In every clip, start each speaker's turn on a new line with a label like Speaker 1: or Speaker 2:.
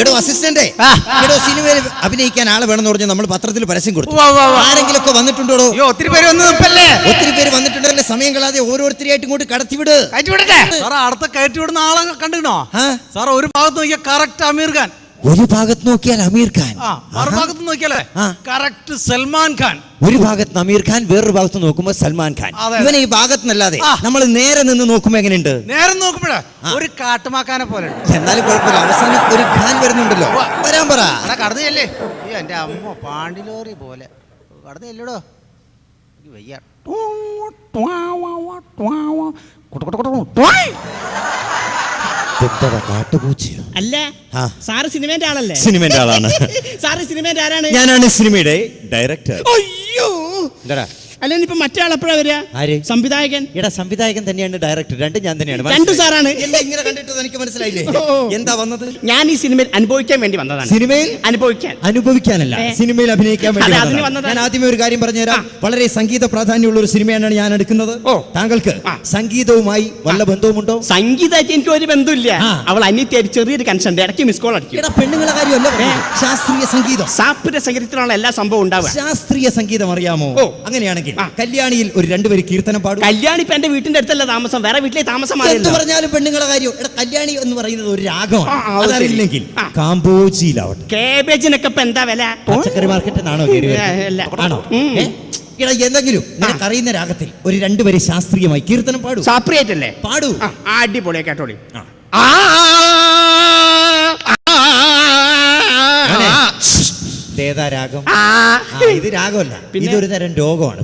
Speaker 1: എടോ അസിസ്റ്റന്റ്. എടോ സിനിമയിൽ അഭിനയിക്കാൻ ആളെ വേണമെന്ന് പറഞ്ഞു നമ്മൾ പത്രത്തിൽ പരസ്യം കൊടുത്തു. ആരെങ്കിലും ഒക്കെ വന്നിട്ടുണ്ടോ
Speaker 2: ഒത്തിരി പേര്
Speaker 1: ഒത്തിരി പേര് വന്നിട്ടുണ്ടല്ലേ? സമയം കളാതെ ഓരോരുത്തരെയായിട്ട് ഇങ്ങോട്ട് കടത്തിവിട്.
Speaker 2: കയറ്റി വിടട്ടെ
Speaker 3: സാറേ അടുത്ത കയറ്റി വിടുന്ന ആളെ കണ്ടിരുന്നോ?
Speaker 1: സാറേ
Speaker 3: സാർ ഒരു ഭാഗത്ത് നോക്കിയാൽ കറക്റ്റ് അമീർ ഖാൻ.
Speaker 1: ഒരു ഭാഗത്ത് നോക്കിയാൽ അമീർ ഖാൻ
Speaker 3: മറുഭാഗത്ത് നോക്കിയാലേ. കറക്റ്റ് സൽമാൻ ഖാൻ
Speaker 1: ഒരു ഭാഗത്ത് അമീർ ഖാൻ വേറൊരു ഭാഗത്ത് നോക്കുമ്പോൾ സൽമാൻ ഖാൻ ഇവനെ ഈ ഭാഗത്ത് നിന്നല്ലാതെ നമ്മൾ നേരെ നിന്ന് നോക്കുമ്പോ എങ്ങനെയുണ്ട്
Speaker 3: നേരെ നോക്കുമ്പോഴേ. ഒരു കാട്ടുമാക്കാനെ പോലെ
Speaker 1: എന്നാലും കുഴപ്പമില്ല അവസാനം ഒരു ഖാൻ വരുന്നുണ്ടല്ലോ വരാൻ പറ
Speaker 3: അവിടെ കടന്നു ചെല്ലേ അയ്യോ എന്റെ അമ്മ പാണ്ടിലോറി പോലെ കടന്നു ചെല്ലടോ എനിക്ക് വയ്യ
Speaker 1: കാട്ടുപൂച്ചയോ?
Speaker 4: അല്ല
Speaker 1: ആ.
Speaker 4: സാറ് സിനിമേന്റെ ആളല്ലേ?
Speaker 1: ആളാണ്.
Speaker 4: സാറ് സിനിമേന്റെ ആരാണ്?
Speaker 1: ഞാനാണ് സിനിമയുടെ ഡയറക്ടർ
Speaker 4: അയ്യോ!
Speaker 1: എന്താടാ?
Speaker 4: അല്ല ഇപ്പൊ മറ്റേ എപ്പോഴാ വരിക?
Speaker 1: ആര്?
Speaker 4: സംവിധായകൻ.
Speaker 1: എടാ സംവിധായകൻ തന്നെയാണ് ഡയറക്ടർ രണ്ടും ഞാൻ തന്നെയാണ്.
Speaker 4: രണ്ടു? സാറാണ്.
Speaker 1: എന്നെ ഇങ്ങനെ കണ്ടിട്ട് എനിക്ക് മനസ്സിലായില്ലേ? എന്താ വന്നത്?
Speaker 4: ഞാൻ ഈ സിനിമയിൽ അനുഭവിക്കാൻ വേണ്ടി വന്നതാണ്.
Speaker 1: സിനിമയിൽ?
Speaker 4: അനുഭവിക്കാൻ.
Speaker 1: അനുഭവിക്കാനല്ല. സിനിമയിൽ അഭിനയിക്കാൻ വേണ്ടി. ഞാൻ ആദ്യമേ ഒരു കാര്യം പറഞ്ഞുതരാം. വളരെ സംഗീത പ്രാധാന്യമുള്ള ഒരു സിനിമയാണ് ഞാൻ എടുക്കുന്നത്.
Speaker 4: ഓ.
Speaker 1: താങ്കൾക്ക് സംഗീതവുമായി വല്ല ബന്ധവുമുണ്ടോ?
Speaker 4: സംഗീതമായിട്ട് എനിക്ക് ഒരു ബന്ധമില്ല അവൾ അനിയത്തിയായിട്ട് ചെറിയൊരു കൺസൺ ഇടയ്ക്ക് മിസ് കോൾ അടിക്കും.
Speaker 1: പെണ്ണുങ്ങളെ കാര്യമല്ല ശാസ്ത്രീയ സംഗീതം.
Speaker 4: സാപ്പിന്റെ സംഗീതത്തിലാണ് എല്ലാ സംഭവം ഉണ്ടാവുക.
Speaker 1: ശാസ്ത്രീയ സംഗീതം അറിയാമോ?
Speaker 4: അങ്ങനെയാണ്
Speaker 1: അങ്ങനെയാണെങ്കിൽ
Speaker 4: ആ.
Speaker 1: കല്യാണിയിൽ ഒരു രണ്ടുപേര് കീർത്തനം പാടും.
Speaker 4: കല്യാണി ഇപ്പൊ എന്റെ വീട്ടിന്റെ അടുത്തല്ല താമസം. വേറെ വീട്ടിലെ താമസം
Speaker 1: എന്ത് പറഞ്ഞാലും പെണ്ണുങ്ങളെ കാര്യം എടാ കല്യാണി എന്ന് പറയുന്നത് ഒരു രാഗമാണ്. അതറിയില്ലെങ്കിൽ. കാമ്പോജിയിലാവട്ടെ
Speaker 4: കേബേജിനൊക്കെ ഇപ്പൊ എന്താ വില?
Speaker 1: പച്ചക്കറി
Speaker 4: ഇല്ല.
Speaker 1: ആണോ? എന്തെങ്കിലും നിനക്ക് അറിയുന്ന രാഗത്തിൽ ഒരു രണ്ടുപേരെ ശാസ്ത്രീയമായി കീർത്തനം പാടൂ.
Speaker 4: സാപ്രിയായിട്ടല്ലേ
Speaker 1: പാടൂ.
Speaker 4: ആ, അടിപൊളിയാ കേട്ടോളി.
Speaker 1: ആ. ഇതേതാ രാഗം? ഇത് രാഗമല്ല? ഇതൊരു തരം രോഗമാണ്.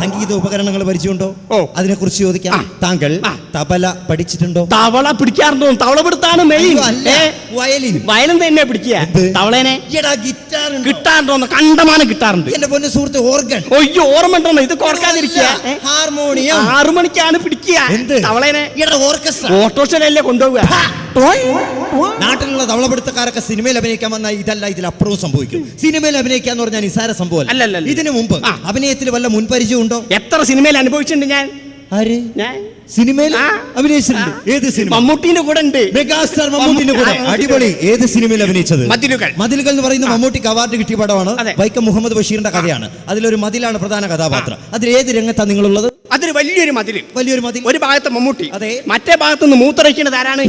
Speaker 1: സംഗീത ഉപകരണങ്ങൾ പരിചയമുണ്ടോ
Speaker 4: ഓ.
Speaker 1: അതിനെ കുറിച്ച് ചോദിക്കാം താങ്കൾ തബല പഠിച്ചിട്ടുണ്ടോ?
Speaker 4: തവള പിടിക്കാറുണ്ടോ? തവള പിടുത്താണ് മെയിൻ
Speaker 1: വയലിൻ. വയലിൻ
Speaker 4: വയലും തന്നെ പിടിക്കുക? തവളേനെ?
Speaker 1: ഗിറ്റാർ
Speaker 4: കിട്ടാറുണ്ടോ കണ്ടമാനം കിട്ടാറുണ്ട്.
Speaker 1: എന്റെ പൊന്നു സുഹൃത്ത് ഓർഗൻ
Speaker 4: ഒയ്യോ ഓർമ്മ ഉണ്ടോ ഇത് കൊടുക്കാതിരിക്കുക
Speaker 1: ഹാർമോണിയം.
Speaker 4: ആറു മണിക്കാണ് പിടിക്കുക. തവളേനെ?
Speaker 1: ഓർക്കസ്ട്ര
Speaker 4: ഓട്ടോറിക്ഷയിലല്ലേ കൊണ്ടുപോവുക.
Speaker 1: നാട്ടിലുള്ള തവളപിടുത്തക്കാരൊക്കെ സിനിമയിൽ അഭിനയിക്കാൻ വന്നാൽ ഇതല്ല ഇതിൽ അപ്രൂവ് സംഭവിക്കും. സിനിമയിൽ അഭിനയിക്കാന്ന് പറഞ്ഞാൽ നിസാര സംഭവം
Speaker 4: അല്ല, അല്ല.
Speaker 1: ഇതിനു മുമ്പ് അഭിനയത്തിൽ വല്ല മുൻപരിചയം ഉണ്ടോ?
Speaker 4: എത്ര സിനിമയിൽ അനുഭവിച്ചിട്ടുണ്ട് ഞാൻ?
Speaker 1: ആര്?
Speaker 4: ഞാൻ?
Speaker 1: സിനിമയിൽ അഭിനയിച്ചിട്ടുണ്ട്. ഏത് സിനിമ?
Speaker 4: മമ്മൂട്ടിന്റെ കൂടെ ഉണ്ട്.
Speaker 1: മെഗാസ്റ്റാർ മമ്മൂട്ടിന്റെ കൂടെ. അടിപൊളി. ഏത് സിനിമയിൽ അഭിനയിച്ചത്?
Speaker 4: മതിലുകൾ.
Speaker 1: മതിലുകൾ എന്ന് പറയുന്ന മമ്മൂട്ടിക്ക് അവാർഡ് കിട്ടിയ പടമാണ്. വൈക്കം മുഹമ്മദ് ബഷീറിന്റെ കഥയാണ്. അതിലൊരു മതിലാണ് പ്രധാന കഥാപാത്രം. അതിൽ ഏത് രംഗത്താണ് നിങ്ങളുള്ളത്?
Speaker 4: അതൊരു വലിയൊരു മതിൽ
Speaker 1: വലിയൊരു മതിൽ.
Speaker 4: ഒരു ഭാഗത്ത് മമ്മൂട്ടി.
Speaker 1: അതെ.
Speaker 4: മറ്റേ ഭാഗത്ത് നിന്ന് മൂത്രയ്ക്കുന്നത് ആരാണ്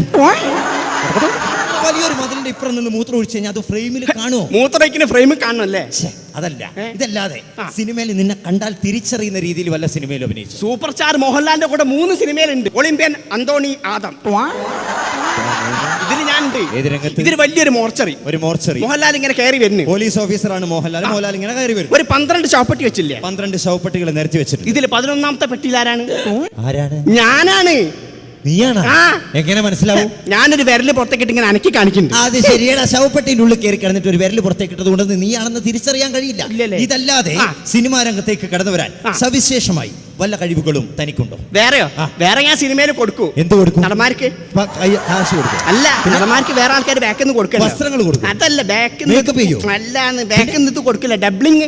Speaker 1: വലിയൊരു മതിലിന്റെ ഇപ്പുറം നിന്ന് മൂത്രം ഒഴിച്ചു കഴിഞ്ഞാൽ അത് ഫ്രെയിമിൽ കാണുമോ
Speaker 4: മൂത്രയ്ക്കിന് ഫ്രെയിമിൽ കാണുമല്ലേ
Speaker 1: ഛെ, അതല്ല. ഇതല്ലാതെ സിനിമയിൽ നിന്നെ കണ്ടാൽ തിരിച്ചറിയുന്ന രീതിയിൽ വല്ല സിനിമയിൽ അഭിനയിച്ചു?
Speaker 4: സൂപ്പർ സ്റ്റാർ മോഹൻലാലിന്റെ കൂടെ മൂന്ന് സിനിമയിലുണ്ട്. ഒളിമ്പ്യൻ അന്തോണി ആദം. ഇതിൽ ഞാൻ
Speaker 1: ഏത് രംഗത്ത്?
Speaker 4: ഇതിൽ വലിയൊരു മോർച്ചറി.
Speaker 1: ഒരു മോർച്ചറി.
Speaker 4: മോഹൻലാൽ ഇങ്ങനെ കയറി വരുന്നു.
Speaker 1: പോലീസ് ഓഫീസറാണ് മോഹൻലാൽ. മോഹൻലാൽ ഇങ്ങനെ കയറി വരും.
Speaker 4: ഒരു പന്ത്രണ്ട് ചാപ്പട്ടി വെച്ചില്ലേ?
Speaker 1: പന്ത്രണ്ട് ശവപ്പെട്ടികൾ നിരത്തി വെച്ചിട്ടുണ്ട്.
Speaker 4: ഇതിൽ പതിനൊന്നാമത്തെ പെട്ടിയിൽ ആരാണ്?
Speaker 1: ആരാണ്?
Speaker 4: ഞാനാണ്.
Speaker 1: നീയാണ്? എങ്ങനെ മനസ്സിലാവും?
Speaker 4: ഞാനൊരു വിരൽ പുറത്തേക്കിട്ട് ഇങ്ങനെ അനക്കി കാണിക്കുന്നു
Speaker 1: അത് ശരിയാണ്. ശവപ്പെട്ടിന്റെ ഉള്ളിൽ കയറി കിടന്നിട്ട് ഒരു വിരൽ പുറത്തേക്കിട്ടത് കൊണ്ട് നീയാണെന്ന് തിരിച്ചറിയാൻ കഴിയില്ല? ഇതല്ലാതെ. സിനിമാ രംഗത്തേക്ക് കടന്നു വരാൻ സവിശേഷമായി വല്ല കഴിവുകളും തനിക്കുണ്ടോ?
Speaker 4: വേറെയോ. വേറെ ഞാൻ സിനിമയിൽ കൊടുക്കൂ.
Speaker 1: എന്ത് കൊടുക്കും?
Speaker 4: നടന്മാർക്ക്?
Speaker 1: കയ്യ- കാശ് കൊടുക്കും.
Speaker 4: അല്ല നടന്മാർക്ക് വേറെ ആൾക്കാർ ബാക്കിൽ നിന്ന് കൊടുക്കും
Speaker 1: വസ്ത്രങ്ങൾ കൊടുക്കും.
Speaker 4: അതല്ല ബാക്കിൽ
Speaker 1: നിന്ന്?
Speaker 4: അല്ലാന്ന് ബാക്കിൽ നിന്ന് കൊടുക്കില്ല. ഡബ്ലിങ്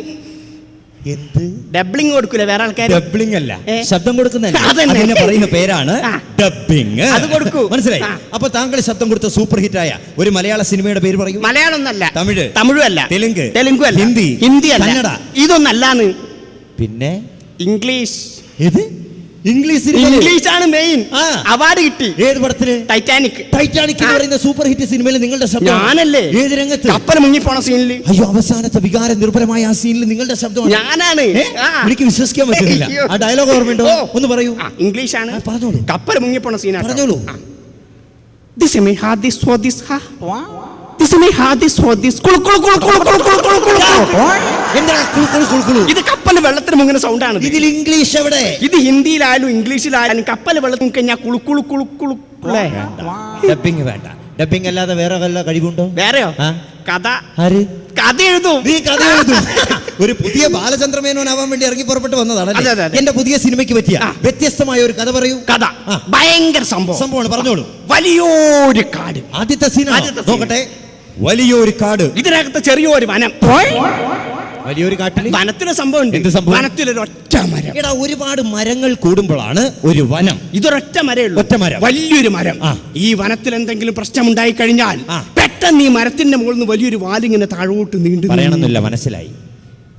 Speaker 1: എന്ത്?
Speaker 4: ഡബ്ലിംഗ് കൊടുക്കില്ല വേറെ ആൾക്കാർ
Speaker 1: ഡബ്ലിംഗ് അല്ല. ശബ്ദം കൊടുക്കുന്നതല്ല. അതിനെ പറയുന്ന പേരാണ് ഡബ്ബിംഗ്
Speaker 4: അത് കൊടുക്കൂ.
Speaker 1: മനസ്സിലായി. അപ്പൊ താങ്കൾ ശബ്ദം കൊടുത്ത സൂപ്പർ ഹിറ്റായ ഒരു മലയാള സിനിമയുടെ പേര് പറയും
Speaker 4: മലയാളം ഒന്നല്ല
Speaker 1: തമിഴ്.
Speaker 4: തമിഴും അല്ല.
Speaker 1: തെലുങ്ക്.
Speaker 4: തെലുങ്കു അല്ല.
Speaker 1: ഹിന്ദി.
Speaker 4: ഹിന്ദി അല്ല.
Speaker 1: കന്നഡ.
Speaker 4: ഇതൊന്നല്ലാന്ന്.
Speaker 1: പിന്നെ?
Speaker 4: ഇംഗ്ലീഷ്.
Speaker 1: ഇത് ഇംഗ്ലീഷ്
Speaker 4: ഇംഗ്ലീഷ് ആണ് മെയിൻ അവാർഡ് കിട്ടി.
Speaker 1: ഏത് പടത്തിന്
Speaker 4: ടൈറ്റാനിക്
Speaker 1: ടൈറ്റാനിക് എന്ന് പറയുന്ന സൂപ്പർ ഹിറ്റ് സിനിമയിൽ നിങ്ങളുടെ ശബ്ദം
Speaker 4: ഞാനല്ലേ.
Speaker 1: ഏത് രംഗത്ത്?
Speaker 4: കപ്പൽ മുങ്ങിപ്പോണ സീനിൽ
Speaker 1: അയ്യോ അവസാനത്തെ വികാര നിർഭരമായ ആ സീനിൽ നിങ്ങളുടെ ശബ്ദം
Speaker 4: ഞാനാണ്.
Speaker 1: എനിക്ക് വിശ്വസിക്കാൻ പറ്റുന്നില്ല. ആ ഡയലോഗ് ഓർമ്മയുണ്ടോ. ഒന്ന് പറയൂ.
Speaker 4: ഇംഗ്ലീഷ് ആണ്.
Speaker 1: പറഞ്ഞോളൂ.
Speaker 4: കപ്പൽ മുങ്ങിപ്പോണ സീനാണ്
Speaker 1: പറഞ്ഞോളൂ.
Speaker 4: This ha this for this ha. This me ഹാദിസ് ഹാദിസ്. കുളു കുളു കുളു കുളു കുളു കുളു കുളു കുളു കുളു.
Speaker 1: എന്താ കുളു, കുളു, കുളു, കുളു?
Speaker 4: ഇത് കപ്പൽ വെള്ളത്തിൽ മുങ്ങുന്ന ആണ്
Speaker 1: ഇതിൽ ഇംഗ്ലീഷ് എവിടെ
Speaker 4: ഇത് ഹിന്ദിയിലായാലും ഇംഗ്ലീഷിലായാലും കപ്പൽ വെള്ളത്തിൽ കഴിഞ്ഞാൽ കുളു കുളു കുളു കുളു
Speaker 1: ഡബിങ് വേണ്ട ഡബിങ് അല്ലാതെ വേറെ വല്ല കഴിവുണ്ടോ
Speaker 4: വേറെയോ കഥ
Speaker 1: ആര്
Speaker 4: കഥ എഴുതും
Speaker 1: നീ കഥ എഴുതും ഒരു പുതിയ ബാലചന്ദ്രമേനോനാവാൻ വേണ്ടി ഇറങ്ങി പുറപ്പെട്ട് വന്നതാണ്. എന്റെ പുതിയ സിനിമയ്ക്ക് പറ്റിയ വ്യത്യസ്തമായ ഒരു കഥ പറയൂ
Speaker 4: കഥ. ഭയങ്കര സംഭവം
Speaker 1: സംഭവമാണ് പറഞ്ഞോളൂ
Speaker 4: വലിയൊരു കാട്
Speaker 1: ആദ്യത്തെ സീൻ
Speaker 4: ആദ്യത്തെ
Speaker 1: നോക്കട്ടെ വലിയൊരു കാട്.
Speaker 4: ഇതിനകത്ത് ചെറിയൊരു വനം.
Speaker 1: വലിയൊരു കാട്ടിൽ
Speaker 4: വനത്തിലെ സംഭവം ഉണ്ട്
Speaker 1: വനത്തിൽ ഒരു
Speaker 4: വനത്തിലൊരു ഒറ്റ മരം.
Speaker 1: എടാ ഒരുപാട് മരങ്ങൾ കൂടുമ്പോഴാണ് ഒരു വനം.
Speaker 4: ഇതൊരൊറ്റ മരമുള്ളൂ
Speaker 1: ഒറ്റ മരം.
Speaker 4: വലിയൊരു മരം. ഈ വനത്തിൽ എന്തെങ്കിലും പ്രശ്നം ഉണ്ടായി കഴിഞ്ഞാൽ പെട്ടെന്ന് ഈ മരത്തിന്റെ മുകളിൽ നിന്ന് വലിയൊരു വാലിങ്ങനെ താഴോട്ട് നീണ്ടു
Speaker 1: പറയണമെന്നില്ല മനസ്സിലായി.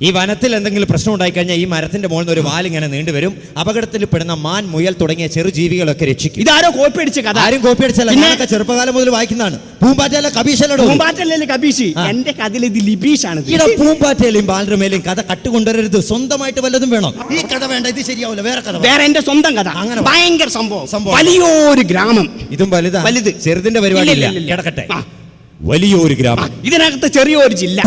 Speaker 1: ഈ വനത്തിൽ എന്തെങ്കിലും പ്രശ്നം ഉണ്ടായിക്കഴിഞ്ഞാൽ ഈ മരത്തിന്റെ മുകളിൽ നിന്ന് ഒരു വാലിങ്ങനെ നീണ്ടുവരും. അപകടത്തിൽ പെടുന്ന മാൻ മുയൽ തുടങ്ങിയ ചെറുജീവികളൊക്കെ രക്ഷിക്കും.
Speaker 4: ഇതാരോ കോപ്പി അടിച്ച കഥ?
Speaker 1: ആരും കോപ്പി അടിച്ചല്ല? ഞാനൊക്കെ ചെറുപ്പകാലം മുതൽ വായിക്കുന്നതാണ്. പൂമ്പാറ്റയിലെ കബീശലോട്
Speaker 4: പൂമ്പാറ്റല്ലേ കബീഷ്. എന്റെ കഥയിൽ ഇത് ലിബീഷാണ്.
Speaker 1: ഇവിടെ പൂമ്പാറ്റയിലെയും ബാലരമയിലെയും കഥ കട്ടുകൊണ്ടുവരരുത്. സ്വന്തമായിട്ട് വല്ലതും വേണം? ഈ കഥ വേണ്ട ഇത് ശരിയാവില്ല വേറെ കഥ
Speaker 4: വേറെ എന്റെ സ്വന്തം കഥ.
Speaker 1: അങ്ങനെ.
Speaker 4: ഭയങ്കര സംഭവം.
Speaker 1: സംഭവം.
Speaker 4: വലിയൊരു ഗ്രാമം.
Speaker 1: ഇതും വലുതാ?
Speaker 4: വലുത്.
Speaker 1: ചെറുതിന്റെ പരിപാടി
Speaker 4: ഇല്ല.
Speaker 1: കിടക്കട്ടെ. വലിയൊരു ഗ്രാമം.
Speaker 4: ഇതിനകത്ത് ചെറിയൊരു ജില്ല.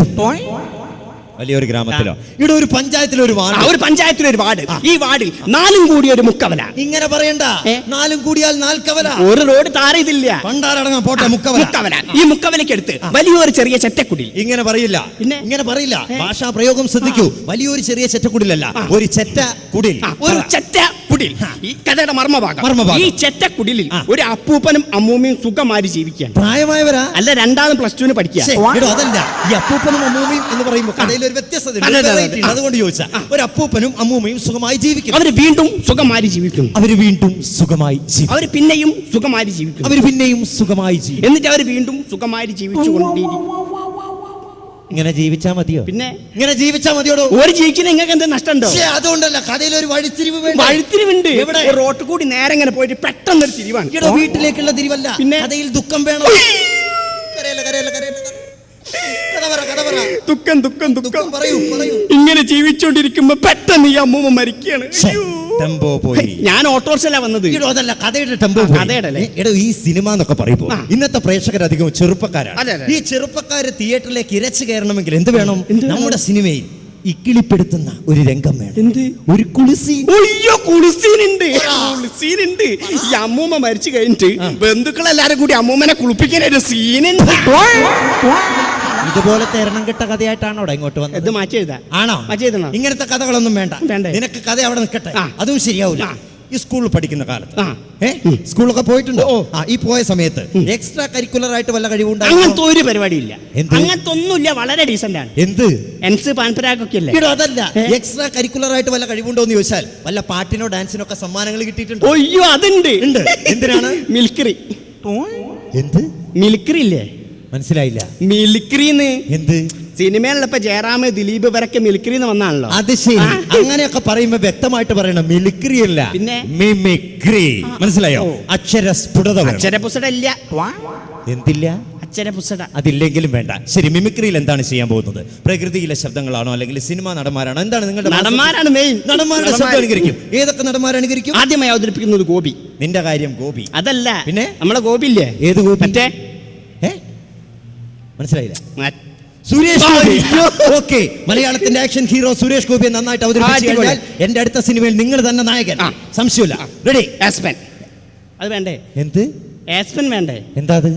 Speaker 1: വലിയൊരു ഗ്രാമത്തിലോ? ഇവിടെ ഒരു പഞ്ചായത്തിലൊരു
Speaker 4: ഒരു
Speaker 1: വാർഡ്.
Speaker 4: ഒരു പഞ്ചായത്തിലൊരു വാർഡ്. ഈ വാർഡിൽ നാലും കൂടി ഒരു മുക്കവല.
Speaker 1: ഇങ്ങനെ പറയണ്ട.
Speaker 4: ഏ?
Speaker 1: നാലും കൂടിയാൽ നാൽക്കവല.
Speaker 4: ഒരു റോഡ് താഴെ ഇതില്ല.
Speaker 1: പണ്ടാരടങ്ങാൻ പോട്ടെ മുക്കവല.
Speaker 4: മുക്കവല. ഈ മുക്കവലയ്ക്കടുത്ത് വലിയൊരു ചെറിയ ചെറ്റക്കുടി
Speaker 1: ഇങ്ങനെ പറയില്ല.
Speaker 4: പിന്നെ?
Speaker 1: ഇങ്ങനെ പറയില്ല. ഭാഷാ പ്രയോഗം ശ്രദ്ധിക്കൂ. വലിയൊരു ചെറിയ ചെറ്റക്കുടിലല്ല ഒരു ചെറ്റ കുടിൽ
Speaker 4: ആ, ഒരു ചെറ്റ കുടിൽ ഈ കഥയുടെ മർമ്മഭാഗം.
Speaker 1: മർമ്മഭാഗം.
Speaker 4: ഈ ചെറ്റ കുടിലിൽ
Speaker 1: ആ.
Speaker 4: ഒരു അപ്പൂപ്പനും അമ്മൂമ്മയും സുഖമായി ജീവിക്കാൻ
Speaker 1: പ്രായമായവരാ?
Speaker 4: അല്ല രണ്ടാമത് പ്ലസ് ടുവിന് പഠിക്കുക.
Speaker 1: ശ്ശേ, എടോ, അതല്ല. ഈ അപ്പൂപ്പനും അമ്മൂമ്മയും എന്ന് പറയുമ്പോൾ കടയിൽ ഒരു വ്യത്യസ്തത ഉണ്ട്.
Speaker 4: അതെ, അതെ,
Speaker 1: variety ഉണ്ട്. അതുകൊണ്ട് ചോദിച്ചാ ഒരു അപ്പൂപ്പനും അമ്മൂമ്മയും സുഖമായി ജീവിക്കും
Speaker 4: അവർ വീണ്ടും സുഖമായി ജീവിക്കുന്നു.
Speaker 1: അവർ വീണ്ടും സുഖമായി ജീവിക്കും
Speaker 4: അവർ പിന്നെയും സുഖമായി ജീവിക്കുന്നു.
Speaker 1: അവർ പിന്നെയും സുഖമായി ജീവിക്കും
Speaker 4: എന്നിട്ട് അവർ വീണ്ടും സുഖമായി ജീവിച്ചുകൊണ്ടിരിക്കും
Speaker 1: ഇങ്ങനെ ജീവിച്ചാ മതിയോ?
Speaker 4: പിന്നെ?
Speaker 1: ഇങ്ങനെ ജീവിച്ചാ മതിയോടോ?
Speaker 4: ഒരു ജീവിക്കുന്ന നിങ്ങൾക്ക് എന്ത് നഷ്ടമുണ്ടോ?
Speaker 1: അതുകൊണ്ടല്ല കഥയിൽ ഒരു വഴിത്തിരിവ്
Speaker 4: വഴിത്തിരിവുണ്ട്.
Speaker 1: ഇവിടെ
Speaker 4: എവിടെ? റോട്ട് കൂടി നേരെ ഇങ്ങനെ പോയിട്ട് പെട്ടെന്ന് ഒരു തിരിവാണ്.
Speaker 1: ഇവിടെ വീട്ടിലേക്കുള്ള തിരിവല്ല.
Speaker 4: പിന്നെ?
Speaker 1: കഥയിൽ ദുഃഖം വേണം?
Speaker 4: ദുഃഖം ദുഃഖം
Speaker 1: ദുഃഖം. പറയൂ പറയൂ.
Speaker 4: ഇങ്ങനെ ജീവിച്ചോണ്ടിരിക്കുമ്പോ പെട്ടെന്ന് ഈ അമ്മൂമ്മ മരിക്കുകയാണ്. അയ്യോ.
Speaker 1: ടെമ്പോ പോയി.
Speaker 4: ഞാൻ ഓട്ടോറിക്ഷയിലാ വന്നത്.
Speaker 1: അതല്ല കഥയുടെ ടെമ്പോ
Speaker 4: കഥയുടെ
Speaker 1: എടോ ഈ സിനിമ എന്നൊക്കെ പറയുമ്പോ ഇന്നത്തെ പ്രേക്ഷകർ അധികം ചെറുപ്പക്കാരാണ് ഈ ചെറുപ്പക്കാര് തിയേറ്ററിലേക്ക് ഇരച്ചു കയറണമെങ്കിൽ എന്ത് വേണം? നമ്മുടെ സിനിമയിൽ ഇക്കിളിപ്പെടുത്തുന്ന ഒരു രംഗം വേണം. ഒരു കുളിസി
Speaker 4: അയ്യോ കുളിസീനുണ്ട്. കുളിസീനുണ്ട്. ഈ അമ്മൂമ്മ മരിച്ചു കഴിഞ്ഞിട്ട് ബന്ധുക്കളെല്ലാരും കൂടി അമ്മൂമ്മനെ കുളിപ്പിക്കാൻ ഒരു സീനുണ്ട്.
Speaker 1: ഇതുപോലത്തെ തരണം കിട്ട കഥയായിട്ടാണ് അവിടെ ഇങ്ങോട്ട്
Speaker 4: ഇത്
Speaker 1: വന്നത്
Speaker 4: മാറ്റി എഴുതാ.
Speaker 1: ആണോ?
Speaker 4: മാറ്റി എഴുതണോ?
Speaker 1: ഇങ്ങനത്തെ കഥകളൊന്നും വേണ്ട.
Speaker 4: വേണ്ട?
Speaker 1: നിനക്ക് കഥ അവിടെ നിൽക്കട്ടെ. അതും ശരിയാവില്ല ഈ സ്കൂളിൽ പഠിക്കുന്ന കാലത്ത്. ഏ? സ്കൂളൊക്കെ പോയിട്ടുണ്ടോ. ആ ഈ പോയ സമയത്ത് എക്സ്ട്രാ കരിക്കുലർ ആയിട്ട് വല്ല
Speaker 4: അങ്ങനത്തെ
Speaker 1: കഴിവുണ്ടായിരുന്നു
Speaker 4: ഒരു പരിപാടി
Speaker 1: ഇല്ല
Speaker 4: അങ്ങനത്തെ ഒന്നുമില്ല വളരെ ഡീസന്റ് ആണ്.
Speaker 1: എന്ത്?
Speaker 4: എൻസ് പാൻപരാഗൊക്കെ
Speaker 1: ഇല്ല? അതല്ല. എക്സ്ട്രാ കരിക്കുലർ ആയിട്ട് വല്ല കഴിവുണ്ടോ എന്ന് ചോദിച്ചാൽ വല്ല പാട്ടിനോ ഡാൻസിനോ ഒക്കെ സമ്മാനങ്ങൾ കിട്ടിയിട്ടുണ്ട്?
Speaker 4: അയ്യോ അതുണ്ട്.
Speaker 1: എന്തിനാണ്?
Speaker 4: മിൽക്കറി.
Speaker 1: എന്ത്?
Speaker 4: മിൽക്കറി ഇല്ലേ?
Speaker 1: മനസ്സിലായില്ല.
Speaker 4: മിലിക്രീന്ന്.
Speaker 1: എന്ത്?
Speaker 4: സിനിമയിലുള്ളപ്പോ ജയറാം ദിലീപ് വരൊക്കെ മിലിക്രി എന്ന് വന്നാണല്ലോ.
Speaker 1: അത് ശരി. അങ്ങനെയൊക്കെ പറയുമ്പോ വ്യക്തമായിട്ട് പറയണം മിലിക്രി അല്ല.
Speaker 4: പിന്നെ?
Speaker 1: മിമിക്രി. മനസ്സിലായോ. അക്ഷര സ്ഫുടത അക്ഷര
Speaker 4: അക്ഷരപുസട ഇല്ല.
Speaker 1: എന്തില്ല? അതില്ലെങ്കിലും വേണ്ട. ശരി മിമിക്രിയിൽ എന്താണ് ചെയ്യാൻ പോകുന്നത്? പ്രകൃതിയിലെ ശബ്ദങ്ങളാണോ അല്ലെങ്കിൽ സിനിമ നടന്മാരാണോ? എന്താണ് നിങ്ങളുടെ
Speaker 4: നടന്മാരാണ് മെയിൻ
Speaker 1: നടന്മാരുടെ ശബ്ദം അനുകരിക്കും. ഏതൊക്കെ നടന്മാർ അനുകരിക്കും?
Speaker 4: ആദ്യമായി അവതരിപ്പിക്കുന്നത് ഗോപി.
Speaker 1: നിന്റെ കാര്യം ഗോപി.
Speaker 4: അതല്ല.
Speaker 1: പിന്നെ?
Speaker 4: നമ്മളെ ഗോപി ഇല്ലേ
Speaker 1: ഏത് ഗോപി?
Speaker 4: മറ്റേ?
Speaker 1: മനസ്സിലായില്ല? സുരേഷ് ഗോപി. ഓക്കെ മലയാളത്തിന്റെ ആക്ഷൻ ഹീറോ സുരേഷ് ഗോപിയെ നന്നായിട്ട് അവതരിപ്പിച്ചു. കഴിഞ്ഞാൽ എന്റെ അടുത്ത സിനിമയിൽ നിങ്ങൾ തന്നെ നായകൻ. സംശയമില്ല. റെഡി
Speaker 4: ആസ്പൻ അത് വേണ്ടേ?
Speaker 1: എന്ത്?
Speaker 4: ആസ്പെൻ വേണ്ടേ?
Speaker 1: എന്താ അത്?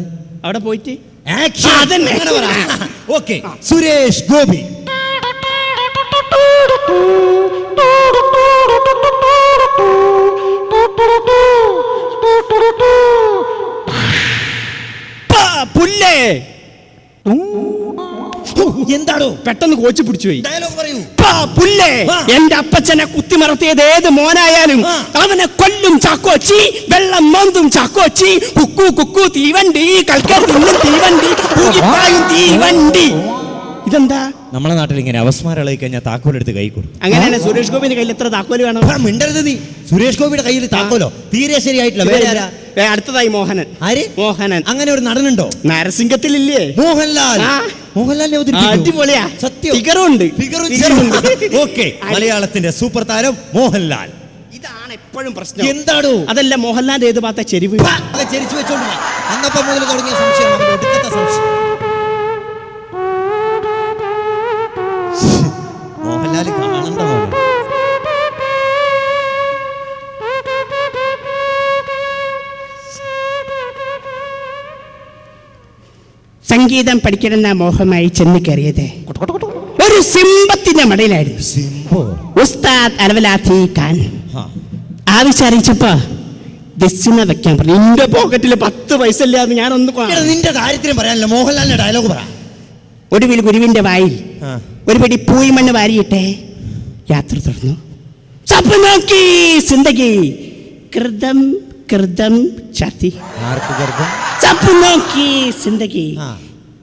Speaker 4: അവിടെ പോയിട്ട്?
Speaker 1: Action okay Suresh Gopi.
Speaker 4: പെട്ടെന്ന് കോച്ച് പിടിച്ചു പോയി.
Speaker 1: ഡയലോഗ് പറയൂ.
Speaker 4: പാ, പുല്ലേ. എന്റെ അപ്പച്ചനെ കുത്തിമറത്തിയത് ഏത് മോനായാലും അവനെ കൊല്ലും ചാക്കോച്ചി വെള്ളം മോന്തും ചാക്കോച്ചി കുക്കു കുക്കു തീവണ്ടി തീവണ്ടി തീവണ്ടി. ഇതെന്താ?
Speaker 1: നമ്മളെ നാട്ടിൽ ഇങ്ങനെ അവസ്മാരം ഇളകി കഴിഞ്ഞാൽ താക്കോലെടുത്ത് കൈ കൊടുക്കും.
Speaker 4: അങ്ങനെയാണ് സുരേഷ് ഗോപിന്റെ കയ്യിൽ എത്ര താക്കോൽ വേണം?
Speaker 1: മിണ്ടരുത് നീ. സുരേഷ് ഗോപിയുടെ കയ്യിൽ താക്കോലോ? തീരെ ശരിയായിട്ടില്ല. വേറെ ആരാ?
Speaker 4: അടുത്തതായി മോഹനൻ.
Speaker 1: ആര്?
Speaker 4: മോഹനൻ.
Speaker 1: അങ്ങനെ ഒരു നടനുണ്ടോ?
Speaker 4: നരസിംഗത്തിലില്ലേ
Speaker 1: മോഹൻലാൽ. മോഹൻലാലിനെ
Speaker 4: അടിപൊളിയാ.
Speaker 1: സത്യം.
Speaker 4: ഫിഗറുണ്ട്.
Speaker 1: ഫിഗറും
Speaker 4: ഫിഗറുണ്ട്.
Speaker 1: ഓക്കെ. മലയാളത്തിന്റെ സൂപ്പർ താരം മോഹൻലാൽ.
Speaker 4: ഇതാണ് എപ്പോഴും പ്രശ്നം.
Speaker 1: എന്താടോ?
Speaker 4: അതല്ല മോഹൻലാൽ ഏത് ഭാഗത്തെ ചെരിവ്?
Speaker 1: അത് ചരിച്ചു വെച്ചോണ്ട്. അന്നപ്പം മുതൽ തുടങ്ങിയ സംശയം ഒടുക്കത്തെ സംശയം.
Speaker 4: സംഗീതം പഠിക്കണമെന്ന മോഹമായി ചെന്ന് കയറിയത്. ഒരു സിംഹത്തിന്റെ മടയിലായിരുന്നു. ഉസ്താദ് അലവലാത്തി ഖാൻ.
Speaker 1: ആ.
Speaker 4: ആവശ്യം അറിയിച്ചപ്പോ ദക്ഷിണ വെക്കാൻ പറഞ്ഞു. നിന്റെ പോക്കറ്റിൽ പത്ത് പൈസ ഇല്ലാന്ന് ഞാനൊന്ന്
Speaker 1: നിന്റെ കാര്യത്തിനും പറയാനല്ലോ. മോഹൻലാലിന്റെ ഡയലോഗ് പറ.
Speaker 4: ഒടുവിൽ ഗുരുവിന്റെ വായിൽ. ഒരു പിടി പൂയിമണ്ണ് വാരിയിട്ടെ യാത്ര തുടർന്നു. ചപ്പ് നോക്കി സിന്ദഗി കൃതം കൃതം ചാത്തി ചപ്പ് നോക്കി സിന്ദഗി.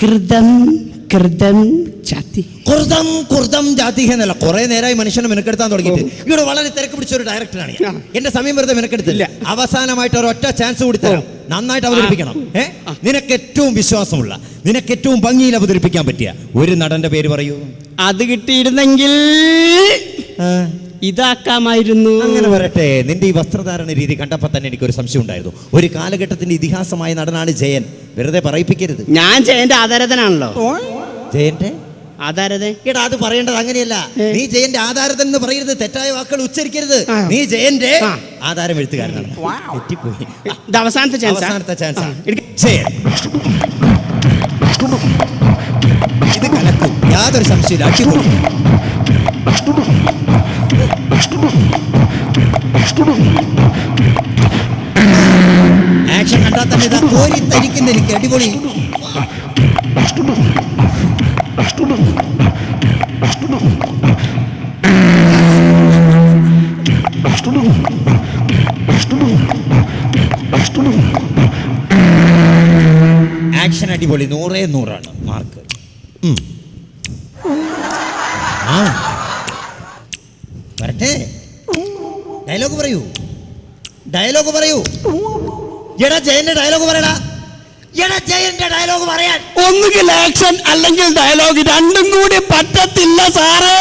Speaker 4: കൃതം കൃതം ചാത്തി
Speaker 1: കുർദം കുർദം ജാതി എന്നല്ല. കുറെ നേരമായി മനുഷ്യനെ മെനക്കെടുത്താൻ തുടങ്ങിയിട്ട്. ഇവിടെ വളരെ തിരക്ക് പിടിച്ച ഒരു ഡയറക്ടറാണ് ഞാൻ. എന്റെ സമയം വെറുതെ മെനക്കെടുത്തില്ല. അവസാനമായിട്ട് ഒരു ഒറ്റ ചാൻസ് കൂടി തരാം. നന്നായിട്ട് അവതരിപ്പിക്കണം. ഏ? നിനക്ക് ഏറ്റവും വിശ്വാസമുള്ള നിനക്ക് ഏറ്റവും ഭംഗിയിൽ അവതരിപ്പിക്കാൻ പറ്റിയ ഒരു നടന്റെ പേര് പറയൂ.
Speaker 4: അത് കിട്ടിയിരുന്നെങ്കിൽ ഇതാക്കാമായിരുന്നു.
Speaker 1: അങ്ങനെ വരട്ടെ നിന്റെ ഈ വസ്ത്രധാരണ രീതി കണ്ടപ്പോൾ തന്നെ എനിക്ക് ഒരു സംശയം ഉണ്ടായിരുന്നു. ഒരു കാലഘട്ടത്തിന്റെ ഇതിഹാസമായ നടനാണ് ജയൻ. വെറുതെ പറയിപ്പിക്കരുത്.
Speaker 4: ഞാൻ ജയന്റെ ആധാരതനാണല്ലോ.
Speaker 1: ജയന്റെ?
Speaker 4: ആധാരത
Speaker 1: എടാ അത് പറയേണ്ടത് അങ്ങനെയല്ല. നീ ജയന്റെ ആധാരതൻ എന്ന് പറയരുത്. തെറ്റായ വാക്കുകൾ ഉച്ചരിക്കരുത്. നീ ജയന്റെ. ആധാരം എഴുത്തുകാരനാണ്. തെറ്റിപ്പോയി.
Speaker 4: ഇത് അവസാനത്തെ ചാൻസ്
Speaker 1: അവസാനത്തെ ചാൻസ് ജയൻ. ഇത് കലക്കും. യാതൊരു സംശയമില്ല അടിപൊളി. ആക്ഷൻ കണ്ടാൽ തന്നെ ഇതാ കോരി തരിക്കുന്ന എനിക്ക് അടിപൊളി. ആക്ഷൻ അടിപൊളി. നൂറേ നൂറാണ് മാർക്ക് വരട്ടെ. ഡയലോഗ് പറയൂ. ഡയലോഗ് പറയൂ. എടാ ജയന്റെ ഡയലോഗ് പറയടാ. എടാ ജയന്റെ ഡയലോഗ് പറയാൻ.
Speaker 4: ഒന്നുകിൽ ആക്ഷൻ അല്ലെങ്കിൽ ഡയലോഗ് രണ്ടും കൂടി പറ്റത്തില്ല സാറേ.